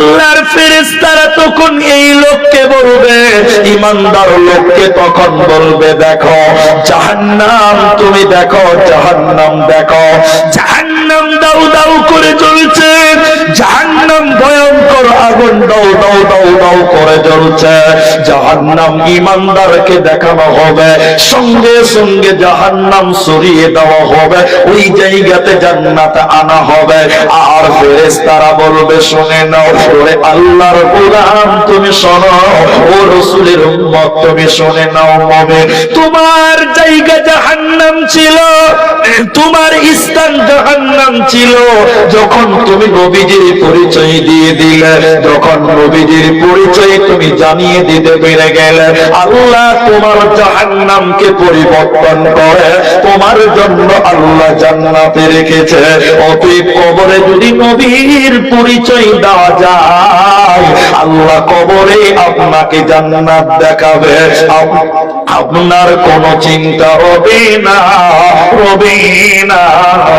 আল্লাহর ফেরেস্তারা তখন এই লোককে বলবে, ইমানদার লোককে তখন বলবে, দেখো, জাহান্নাম তুমি দেখো, জাহান্নাম দেখো। জাহান্নাম দাউ দাউ করে চলছে জাহান্নাম ভয়ঙ্কর আগুন দৌ দৌ দৌ দৌ করে জ্বলছে। জাহান্নাম ইমানদারকে দেখানো হবে। সঙ্গে সঙ্গে জাহান্নাম সরিয়ে দেওয়া হবে। ওই জায়গাতে জান্নাত আনা হবে। আর ফেরেশতারা বলবে, শুনে নাও আল্লাহর গোলাম তুমি শোনো। ও রসুলের উম্মত তুমি শুনে নাও মুমিন তোমার জায়গা জাহান্নাম ছিল, তোমার স্থান জাহান্নাম ছিল। যখন তুমি নবীজির পরিচয় দিয়ে দিলে, যখন নবীজির পরিচয় তুমি জানিয়ে দিতে পেরে গেলে, আল্লাহ তোমার জাহান্নামকে পরিবর্তন করে, তোমার জন্য আল্লাহ জান্নাতে রেখেছে। অতএব কবরে যদি নবীর পরিচয় দেওয়া যায়, আল্লাহ কবরে আপনাকে জান্নাত দেখাবে আপনার কোন চিন্তা হবে না হবে না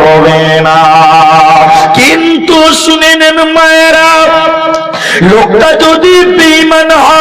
হবে না। কিন্তু শুনে নেন মায়েরা, লোকটা যদি বিমান হয়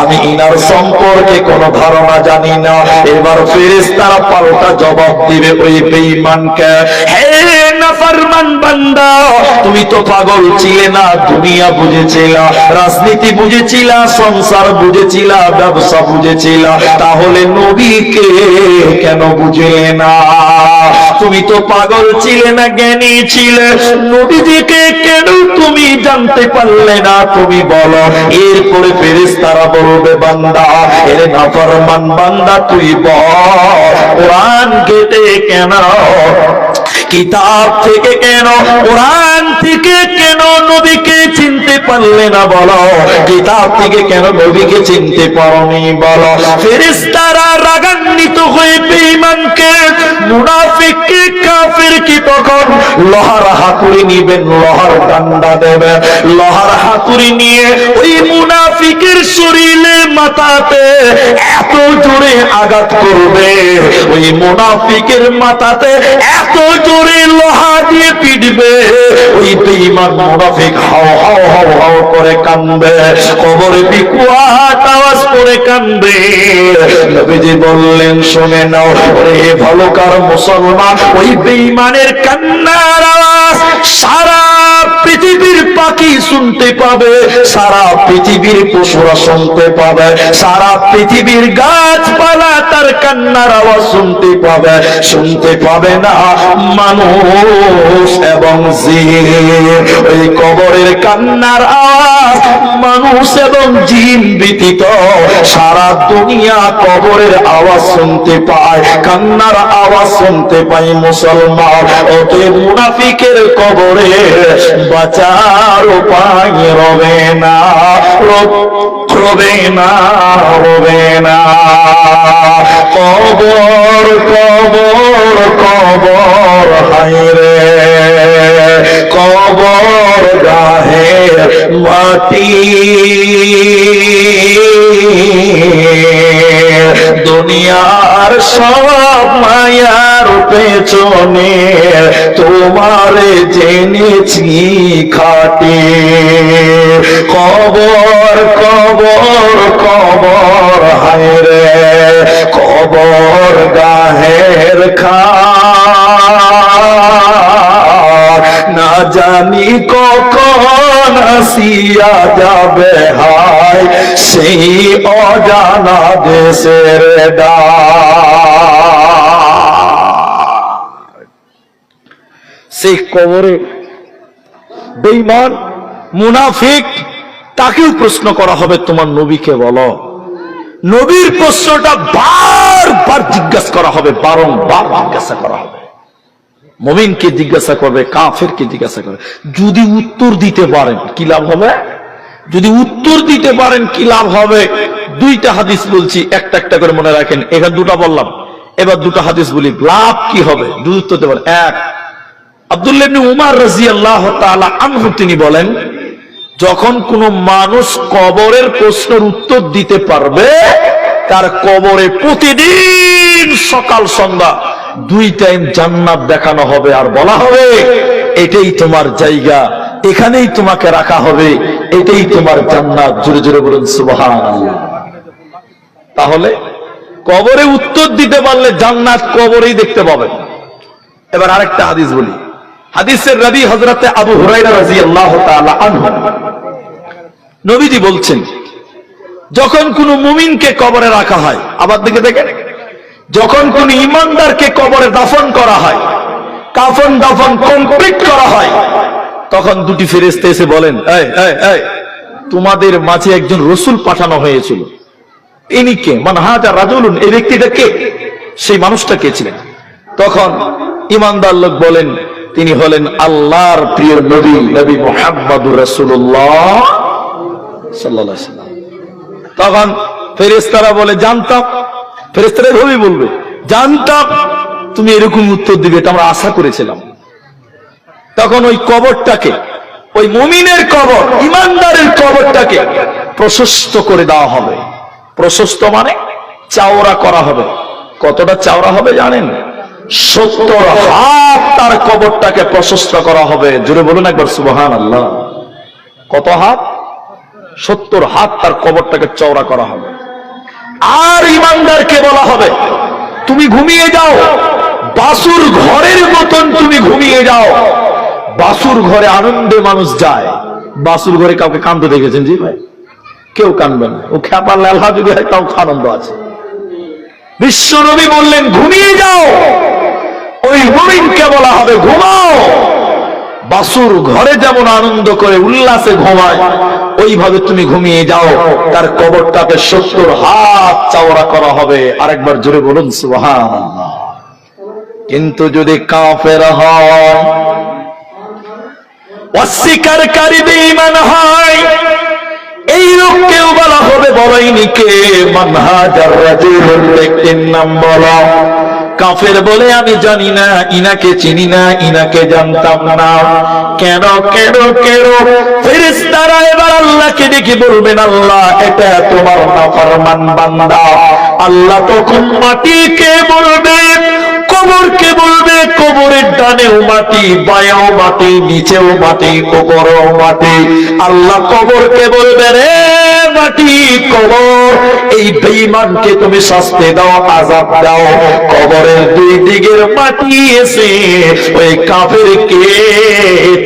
আমি ইনার সম্পর্কে কোনো ধারণা জানি না। এবার ফেরেশতারা পাল্টা জবাব দিবে ওই বেঈমানকে। হে রাজনীতি বুঝেছিলা, সংসার বুঝেছিলা, ব্যবসা বুঝেছিলা। তাহলে নবীকে কেন বুঝলে না? তুমি তো পাগল ছিলে না, জ্ঞানী ছিলে। নবীজিকে কেন তুমি জানতে পারলে না? তুমি বলো। এরপরে ফেরেস তারা বলবে, বান্দা, এর নাফরমান বান্দা, তুই বল। কোরআন কেটে কেন কিতাব থেকে কেন, কোরআন থেকে কেন নবীকে চিনতে পারলে না বলো? কিতাব থেকে কেন নবীকে চিনতে পারনি বলো? ফেরেশতারা রাগান্বিত হয়ে বেঈমানকে, মুনাফিককে কাফের কি তখন? লোহার হাতুড়ি নিবেন, লোহার ডান্ডা দেবেন। লোহার হাতুড়ি নিয়ে ওই মুনাফিকের শরীরে মাথাতে এত জোরে আঘাত করবে। ওই মুনাফিকের মাথাতে এত জোরে লোহা দিয়ে পিটবে। ওই বেঈমান মুনাফিক হাও হাও হাও হাও করে কান্দবে কবরে আওয়াজ করে কান্দবে নবীজি বললেন, শুনে নাও, ওরে ভালোকার মুসলমান, ওই বেঈমানের কান্নার আওয়াজ সারা পৃথিবীর পাখি শুনতে পাবে, সারা পৃথিবীর পশুরা শুনতে পাবে, সারা পৃথিবীর গাছপালা তার কান্নার আওয়াজ শুনতে পাবে শুনতে পাবে না মানুষ এবং জিন ওই কবরের কান্নার আওয়াজ মানুষ এবং জিন ব্যতীত, সারা দুনিয়া কবরের আওয়াজ শুনতে পায়, কান্নার আওয়াজ শুনতে পায় মুসলমান। ওতে মুনাফিকের কবরে বাঁচার উপায় রবে না রবে না রবে না। কবর তোমার জেনেছি খাটে। কবর কবর কবর, হায় রে। কবর গাহের খা না জানি কখন আসিয়া যাবে হায় সেই অজানা দেশের ডা সেই কবরে বেঈমান, মুনাফিক, তাকেও প্রশ্ন করা হবে, তোমার নবীকে বলো। নবীর প্রশ্নটা বারবার জিজ্ঞাসা করা হবে, বারংবার জিজ্ঞাসা করা হবে। মমিনকে জিজ্ঞাসা করবে, কাফেরকে জিজ্ঞাসা করবে। যদি উত্তর দিতে পারেন, কি লাভ হবে? যদি উত্তর দিতে পারেন, কি লাভ হবে? দুইটা হাদিস বলছি, একটা একটা করে মনে রাখেন। এখানে দুটা বললাম, এবার দুটা হাদিস বলি, লাভ কি হবে? দুই উত্তর পারেন, এক আব্দুল্লাহ ইবনে উমার রাদিয়াল্লাহু তাআলা আনহু তিনি বলেন, যখন কোন মানুষ কবরের প্রশ্নের উত্তর দিতে পারবে, তার কবরে প্রতিদিন সকাল সন্ধ্যা দুই টাইম জান্নাত দেখানো হবে আর বলা হবে, এটাই তোমার জায়গা, এখানেই তোমাকে রাখা হবে, এটাই তোমার জান্নাত। জোরে জোরে বলুন, সুবহানাল্লাহ। তাহলে কবরে উত্তর দিতে পারলে জান্নাত কবরেই দেখতে পাবেন। এবার আরেকটা হাদিস বলি। হাদিসের রবি হজরতে আবু রাদিয়াল্লাহু তাআলা আনহু। নবীজি বলছেন, যখন কোন মুমিনকে কবরে রাখা হয়, আবার দিকে দেখেন, যখন কোন ইমানদারকে কবরে দাফন করা হয়, কাফন দাফন কমপ্লিট করা হয়, তখন দুটি ফেরেশতা এসে বলেন তোমাদের মাঝে একজন রসুল পাঠানো হয়েছিল। ইনি কে? মানে হাজা রাজুলুন, এই ব্যক্তিটা কে? সেই মানুষটা কে ছিলেন? তখন ইমানদার লোক বলেন তিনি হলেন আল্লাহর প্রিয় নবী নবী মোহাম্মদুর সাল্লাম। তখন ফেরেশতারা বলে, জানতাম। ফেরেশতারা এভাবেই বলবে, জানতাম তুমি এরকম উত্তর দিবে, এটা আমরা আশা করেছিলাম। তখন ওই কবরটাকে, ওই মুমিনের কবর, ইমানদারের কবরটাকে প্রশস্ত করে দেওয়া হবে। প্রশস্ত মানে চাওড়া করা হবে। কতটা চাওড়া হবে জানেন? সত্তর হাত তার কবরটাকে প্রশস্ত করা হবে। জোরে বলুন একবার সুবহান আল্লাহ কত হাত? সত্তর হাত তার কবরটাকে চওড়া করা হবে। আর ইমানদারকে বলা হবে, তুমি ঘুমিয়ে যাও। বাসুর ঘরের মতন তুমি ঘুমিয়ে যাও। বাসুর ঘরে আনন্দে মানুষ যায়। বাসুর ঘরে কাউকে কান্দতে দেখেছেন জি ভাই? কেউ কানবে না। ও খ্যাপার লেলহা যদি হয়, তাও আনন্দ আছে। বিশ্বনবী বললেন, ঘুমিয়ে যাও। ওই মুমিনকে বলা হবে, ঘুমাও! বাসুর ঘরে যেমন আনন্দ করে উল্লাসে ঘুমায়, ওইভাবে তুমি ঘুমিয়ে যাও। তার কবরটাকে সত্তর হাত চাওড়া করা হবে। আরেকবার জোরে বলুন সুবহান কিন্তু যদি কাফের হয় অস্বীকারী বেঈমান হয়, এই লোককেও বলা হবে বলাইনিকে মানহাজার নাম বলো। কাফের বলে আমি জানি না, ইনাকে চিনি না, ইনাকে জানতাম না। কেন কেন কেন? ফেরেশতারা এবার আল্লাহকে ডেকে বলবেন, আল্লাহ, এটা তোমার নাফরমান বান্দা। আল্লাহ তখন মাটিকে বলবে কবরকে বলবে কবরের ডানেও মাটি, বায়াও মাটি, নিচেও মাটি উপরেও মাটি। আল্লাহ কবরকে বলবে, রে মাটি কবর, এই বেঈমানকে তুমি শাস্তি দাও, আযাব দাও। কবরের দুই দিকের মাটি এসে ওই কাফেরকে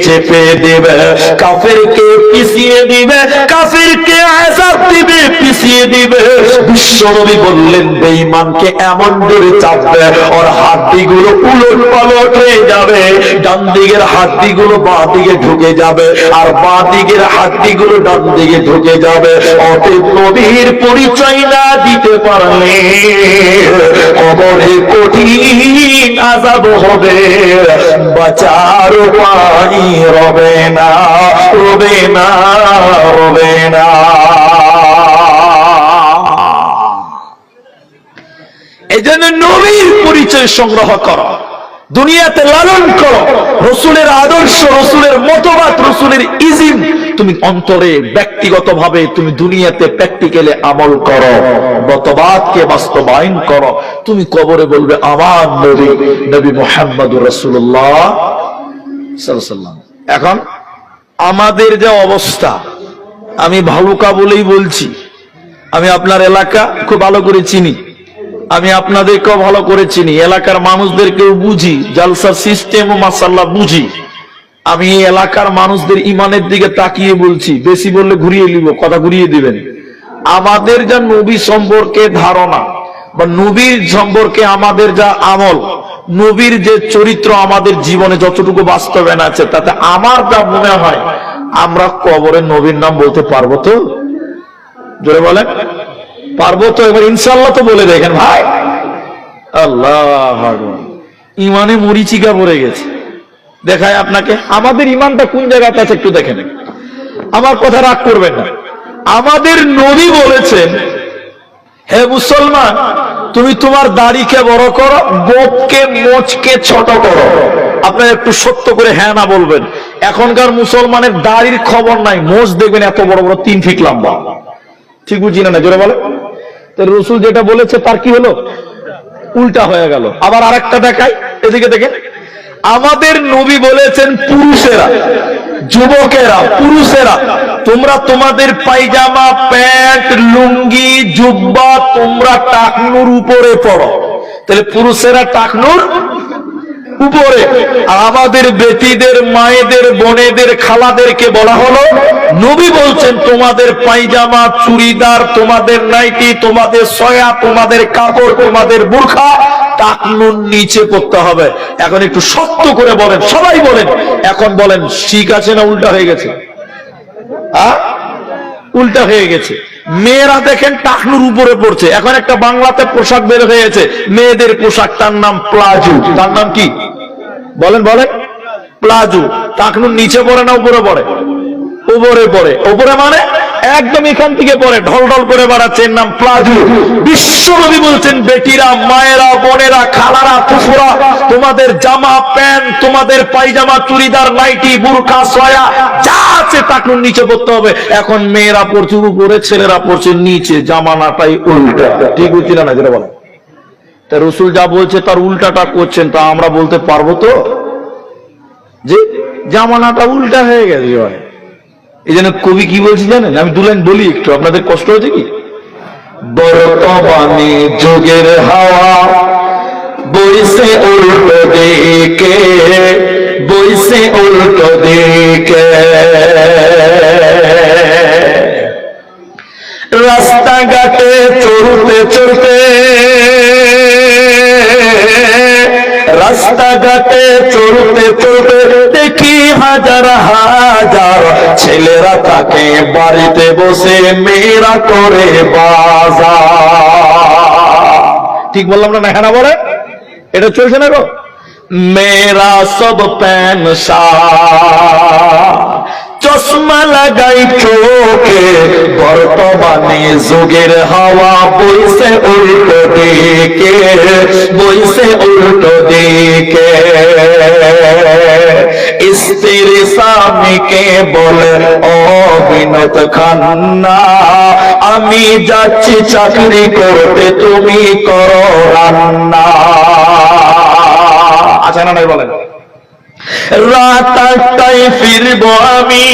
চেপে দেবে, কাফেরকে পিছিয়ে দিবে, কাফেরকে আযাব দিবে, পিছিয়ে দিবে। বিশ্বনবী বললেন, বেঈমানকে এমন জোরে চাপবে, ওর হাড্ডিগুলো উলট পালট হয়ে যাবে, ডান দিকের হাড্ডিগুলো বাঁ দিকে ঢুকে যাবে, আর বাঁ দিকের হাড্ডিগুলো ডান দিকে ঢুকে যাবে। অতএব নবীর পরিচয় না দিতে পারলে কবরে কঠিন আজাব হবে। বাঁচার উপায় রবে না রবে না রবে না। এই জন্য নবীর পরিচয় সংগ্রহ করো, দুনিয়াতে লালন করো। রসুলের আদর্শ, রসুলের মতবাদ, রসুলের ইজিম তুমি অন্তরে ব্যক্তিগত ভাবে তুমি দুনিয়াতে প্র্যাকটিক্যালে আমল করো, মতবাদকে বাস্তবায়ন করো। তুমি কবরে বলবে, আমার নবী নবী মোহাম্মদ রসুল্লাহ এখন আমাদের যে অবস্থা, আমি ভালুকা বলেই বলছি, আমি আপনার এলাকা খুব ভালো করে চিনি, আমি আপনাদেরকেও ভালো করে চিনি, এলাকার মানুষদেরকেও বুঝি জালসা সিস্টেম ও মাসাল্লাহ বুঝি। আমি এই এলাকার মানুষদের ইমানের দিকে তাকিয়ে বলছি, বেশি বললে ঘুরিয়ে নিব, কথা ঘুরিয়ে দিবেন। আমাদের যা নবী সম্পর্কে ধারণা বা নবীর সম্পর্কে আমাদের যা আমল, নবীর যে চরিত্র আমাদের জীবনে যতটুকু বাস্তবায়ন আছে, তাতে আমার যা মনে হয়, আমরা কবরে নবীর নাম বলতে পারব তো? জোরে বলেন। পারব তো? এবার ইনশাল্লাহ তো বলে দেখেন ভাই। আল্লাহ। ইমানে মরিচিকা পড়ে গেছে। দেখায় আপনাকে। আমাদের ইমানটা কোন জায়গাতে আছে একটু দেখে নেন। আমার কথা রাগ করবেন না। আমাদের নবী বলেছেন হে মুসলমান, তুমি তোমার দাড়িকে বড় করো, গোপকে, মোচকে ছোট করো। আপনারা একটু সত্য করে হ্যাঁ না বলবেন। এখনকার মুসলমানের দাড়ির খবর নাই। মোচ দেখবেন এত বড় বড় তিন ফিট লম্বা। ঠিক বুঝি না জোরে বলে তো রসুল যেটা বলেছে, তার কি হলো? উল্টা হয়ে গেল। আবার আরেকটা দেখাই। এদিকে দেখেন। আমাদের নবী বলেছেন পুরুষেরা, যুবকেরা, পুরুষেরা, তোমরা তোমাদের পায়জামা প্যান্ট, লুঙ্গি, জুব্বা তোমরা টাকনুর উপরে পড়ো। তাহলে পুরুষেরা টাকনুর উপরে। আমাদের বেটিদের, মায়েদের, বোনেদের, খালাদেরকে বলা হলো, নবী বলছেন, তোমাদের পায়জামা চুড়িদার, তোমাদের নাইটি, তোমাদের সয়া, তোমাদের কাপড়, তোমাদের বুরখা নিচে পড়তে হবে। এখন একটু সত্য করে বলেন, সবাই বলেন। এখন বলেন, ঠিক আছে না উল্টা হয়ে গেছে? আ? উল্টা হয়ে গেছে। মেয়েরা দেখেন টাকনুর উপরে পড়ছে। এখন একটা বাংলাতে পোশাক বের হয়েছে। মেয়েদের পোশাক, তার নাম প্লাজু। তার নাম কি? বলেন বলেন। প্লাজু। টাকনুর নিচে পড়ে না উপরে পড়ে? উপরে পড়ে। উপরে মানে? একদম এখান থেকে পরে ঢল ঢল করে বেড়াচ্ছে এর নাম প্লাজু। বিশ্বনবী বলছেন, বেটিরা, মায়েরা, বোনেরা, খালারা, ফুফুরা, তোমাদের জামা, প্যান্ট, তোমাদের পায়জামা, চুড়িদার, নাইটি, বুরখা, সয়া, যা আছে টাকনুর নিচে পড়তে হবে। এখন মেয়েরা পড়ছে উপরে, ছেলেরা পড়ছে নিচে, জামানাটাই উল্টা। ঠিক বুঝছি না যেটা বলো। তা রসুল যা বলছে, তার উল্টাটা করছেন, তা আমরা বলতে পারব তো? যে জামানাটা উল্টা হয়ে গেছে ভাই এই জন্য কবি কি বলছি জানেন? আমি দু লাইন বলি একটু, আপনাদের কষ্ট হয়েছে কি? বর্তমানে যোগের হাওয়া বইছে উল্টো দিকে, বইছে উল্টো দিকে। রাস্তাঘাটে চলতে চলতে রাস্তাঘাটে চলতে চলতে দেখি হাজার হাজার ছেলেরা তাকে বাড়িতে বসে মেয়েরা করে বাজা ঠিক বললাম না হ্যাঁ বলে? এটা চলছে না গো? মেরা সব প্যান চশমা লাগাই চোখে, বর্তমানে যুগের হাওয়া বইছে উল্টো দিকে, বইছে উল্টো দিকে। স্ত্রীর স্বামীকে বলে, ও বিনোদ খান্না, আমি যাচ্ছি চাকরি করতে, তুমি করো রান্না। আচ্ছা না, বলেন। রাত আটটায় ফিরব আমি।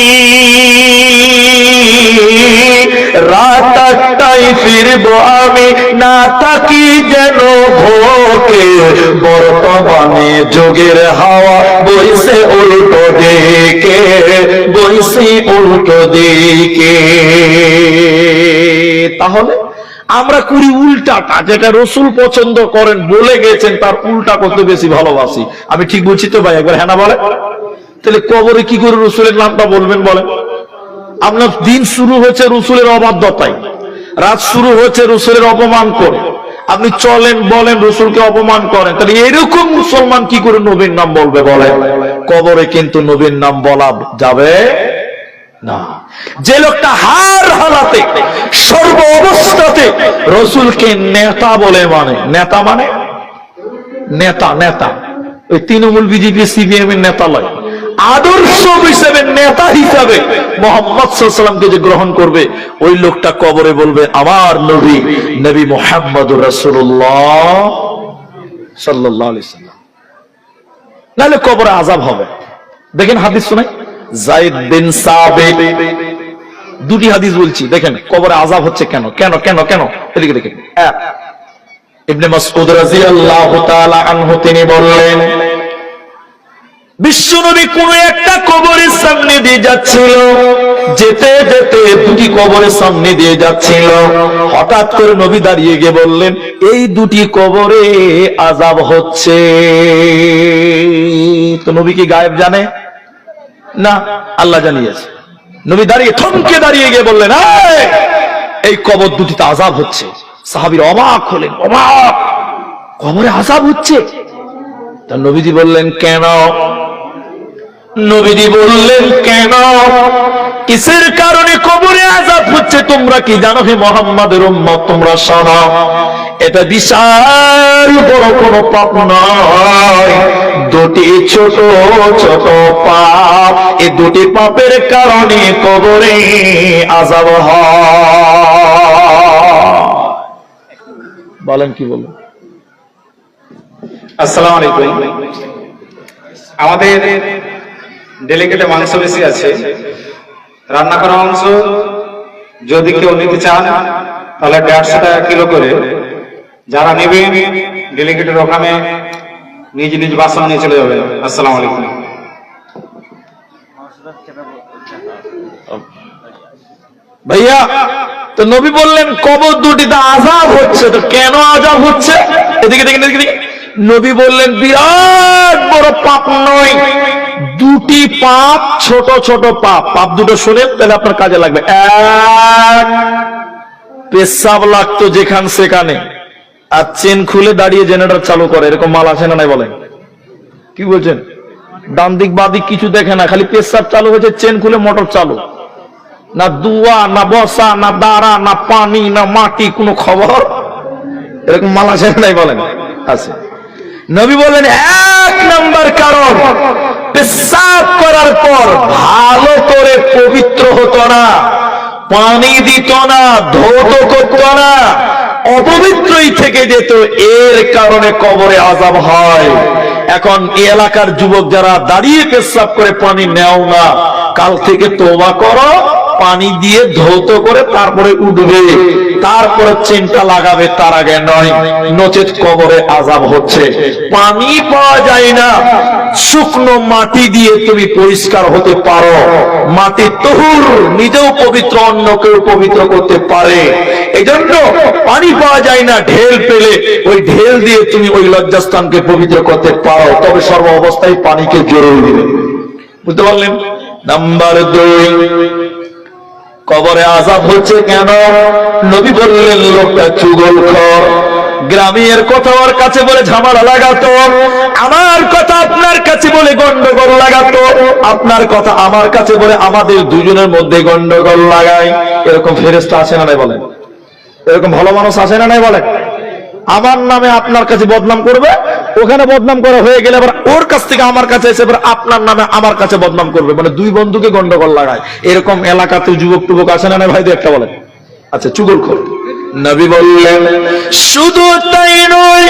রাত আটটায় ফিরব আমি, না থাকি যেন ভোকে। বর্তমানে যোগের হাওয়া বইছে উল্টো দিকে, বইছে উল্টো দিকে। তাহলে আমরা করি উল্টাটা, যেটা রসুল পছন্দ করেন, বলে গেছেন, তার উল্টা করতে বেশি ভালোবাসি। আমি ঠিক বলছি তো ভাই, একবার হ্যাঁ বলে তাহলে কবরে কি করে রসুলের নামটা বলবেন বলেন? আপনার দিন শুরু হয়েছে রসুলের অবাধ্যতায়। রাত শুরু হয়েছে রসুলের অপমান করে। আপনি চলেন, বলেন, রসুলকে অপমান করেন। তাহলে এরকম মুসলমান কি করে নবীর নাম বলবে বলেন? কবরে কিন্তু নবীর নাম বলা যাবে যে লোকটা হার হালাতে সর্ব অবস্থাতে রসুলকে নেতা বলে মানে। নেতা মানে? নেতা নেতা। ওই তৃণমূল বিজেপি এর নেতা লয় আদর্শ হিসেবে নেতা হিসাবে মোহাম্মদ যে গ্রহণ করবে, ওই লোকটা কবরে বলবে, আমার নবী নবী মোহাম্মদ রসুল্লাহ সাল্লাহ সাল্লাম নাহলে কবরে আজাব হবে। দেখেন হাদিস শোনাই জাইদ বিন সাবিত। দুটি হাদিস বলছি, দেখেন কবরে আজাব হচ্ছে কেন? কেন কেন কেন? এদিকে দেখেন। এক, ইবনে মাসউদ রাদিয়াল্লাহু তাআলা আনহু, তিনি বললেন বিশ্বনবী কোন একটা কবরের সামনে দিয়ে যাচ্ছিল, যেতে যেতে দুটি কবরের সামনে দিয়ে যাচ্ছিল। হঠাৎ করে নবী দাঁড়িয়ে গিয়ে বললেন, এই দুটি কবরে আজাব হচ্ছে। তো নবী কি গায়েব জানে? না আল্লাহ জানিয়েছে। নবী দাঁড়িয়ে থমকে দাঁড়িয়ে গিয়ে বললেন "এই, কবর দুটিতে আজাব হচ্ছে। সাহাবীর অবাক হলেন অবাক! কবরে আজাব হচ্ছে? তা নবীজি বললেন কেন? নবীজি বললেন কেন? কিসের কারণে কবরে আজাব হচ্ছে? তোমরা কি জানো হে মোহাম্মদের উম্মত? তোমরা শোনো। এটা বিশাল বড় কোনো পাপ নয়। দুটি ছোট ছোট পাপ। এই দুটি পাপের কারণে কবরে আজাব বলেন কি বলুন আসসালাম আলাইকুম। আমাদের ডেলিগেটে মাংস বেশি আছে। রান্না করা মাংস যদি কেউ নিতে চান, তাহলে দেড়শো টাকা কিলো করে। যারা নেবেন ডেলিগেটের ওখানে নিজ নিজ বাসন নিয়ে চলে যাবেন আসসালামু আলাইকুম। ভাইয়া, তো নবী বললেন, কবর দুটিতে আজাব হচ্ছে, তো কেন আজাব হচ্ছে? এদিকে দেখেন, এদিকে নবী বললেন, বিরাট বড় পাপ নয়, দুটি পাপ, ছোট ছোট পাপ। পাপ দুটো শোনেন, তাহলে আপনার কাজে লাগবে। এক, পেশাব লাগতো যেখান সেখানে। আর চেন খুলে দাঁড়িয়ে জেনারেটর চালু করে, এরকম মাল আছে না নাই বলেন? কি বলছেন? ডান দিক বাঁ দিক কিছু দেখে না, খালি পেশাব চালু হয়েছে, চেন খুলে মোটর চালু। না দুয়া, না বসা, না দাঁড়া, না পানি, না মাটি, কোনো খবর? এরকম মালা ছেড়ে নাই বলেন? আছে। নবী বলেন, এক নাম্বার কারণ, পেশাব করার পর ভালো করে পবিত্র হতো না, পানি দিত না, ধৌত করত না অপবিত্রই থেকে যেত, এর কারণে কবরে আজাব হয়। এখন এলাকার যুবক যারা দাঁড়িয়ে পেশাব করে পানি নেও না, কাল থেকে তোবা করো পানি দিয়ে ধৌত করে তারপরে উঠবে। তারপরে চেনটা লাগাবে, তার আগে নয় নচেত কবরে আজাব হচ্ছে। পানি পাওয়া যায় না। শুকনো মাটি দিয়ে তুমি পরিষ্কার হতে পারো। মাটি তহুর, নিজেও পবিত্র অন্য কেউ পবিত্র করতে পারে। এই জন্য পানি পাওয়া যায় না, ঢেল পেলে ওই ঢেল দিয়ে তুমি ওই লজ্জাস্থানকে পবিত্র করতে পারো। তবে সর্ব অবস্থায় পানিকে জরুরি দিবে। বুঝতে পারলেন? নাম্বার দুই কবরে আজাব হচ্ছে কেন? নবী বললেন, লোকটা চুগল খর গ্রামের কথা ওর কাছে বলে ঝামেলা লাগাতো। আমার কথা আপনার কাছে বলে গন্ডগোল লাগাতো। আপনার কথা আমার কাছে বলে আমাদের দুজনের মধ্যে গন্ডগোল লাগায়। এরকম ফেরেস্তা আসে না নাই বলেন? এরকম ভালো মানুষ আসে না নাই বলেন? আমার নামে আপনার কাছে বদনাম করবে, ওখানে বদনাম করা হয়ে গেলে আবার ওর কাছ থেকে আমার কাছে এসে আপনার নামে আমার কাছে বদনাম করবে। মানে দুই বন্ধুকে গন্ডগোল লাগায়। এরকম এলাকাতে যুবক টুবক আসে না ভাই একটা বলেন। আচ্ছা চুগল খোর নবী বললেন, শুধু তাই নয়